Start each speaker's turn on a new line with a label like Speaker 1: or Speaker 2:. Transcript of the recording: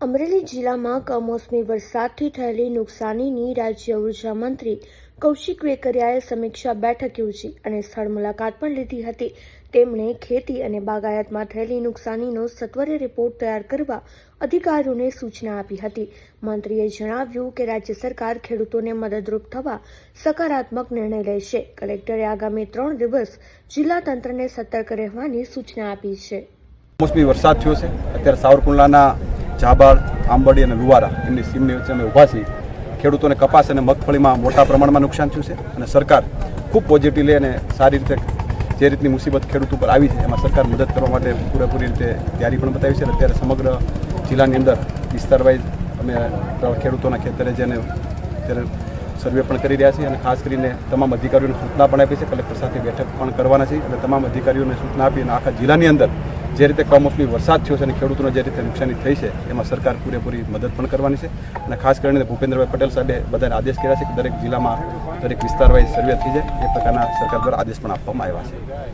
Speaker 1: અમરેલી જિલ્લામાં કમોસમી વરસાદથી થયેલી નુકસાનીની રાજ્ય ઊર્જા મંત્રી કૌશિક વેકરિયાએ સમીક્ષા બેઠક યોજી અને સ્થળ મુલાકાત પણ લીધી હતી. તેમણે ખેતી અને બાગાયતમાં થયેલી નુકસાનીનો સત્વરે રિપોર્ટ તૈયાર કરવા અધિકારીઓને સૂચના આપી હતી. મંત્રીએ જણાવ્યું કે રાજ્ય સરકાર ખેડૂતોને મદદરૂપ થવા સકારાત્મક નિર્ણય લેશે. કલેક્ટરે આગામી ત્રણ દિવસ જિલ્લા તંત્રને સતર્ક રહેવાની સૂચના આપી છે.
Speaker 2: મોસમી વરસાદ થયો છે. અત્યારે સાવરકુંડલાના જાબાળ આંબડી અને લુવારા એમની સીમની વચ્ચે અમે ઊભા છીએ. ખેડૂતોને કપાસ અને મગફળીમાં મોટા પ્રમાણમાં નુકસાન થયું છે અને સરકાર ખૂબ પોઝિટિવલી અને સારી રીતે જે રીતની મુસીબત ખેડૂત ઉપર આવી છે, એમાં સરકાર મદદ કરવા માટે પૂરેપૂરી રીતે તૈયારી પણ બતાવી છે અત્યારે સમગ્ર જિલ્લાની અંદર વિસ્તાર વાઇઝ અમે ખેડૂતોના ખેતરે જેને અત્યારે સર્વે પણ કરી રહ્યા છીએ અને ખાસ કરીને તમામ અધિકારીઓને સૂચના પણ આપી છે. કલેક્ટર સાથે બેઠક પણ કરવાના છે અને તમામ અધિકારીઓને સૂચના આપી અને આખા જિલ્લાની અંદર જે રીતે કમોસમી વરસાદ થયો છે અને ખેડૂતોને જે રીતે નુકસાની થઈ છે, એમાં સરકાર પૂરેપૂરી મદદ પણ કરવાની છે. અને ખાસ કરીને ભૂપેન્દ્રભાઈ પટેલ સાહેબે બધાને આદેશ કર્યા છે કે દરેક જિલ્લામાં દરેક વિસ્તાર વાઇઝ સર્વે થઈ જાય. એ પ્રકારના સરકાર દ્વારા આદેશ પણ આપવામાં આવ્યા છે.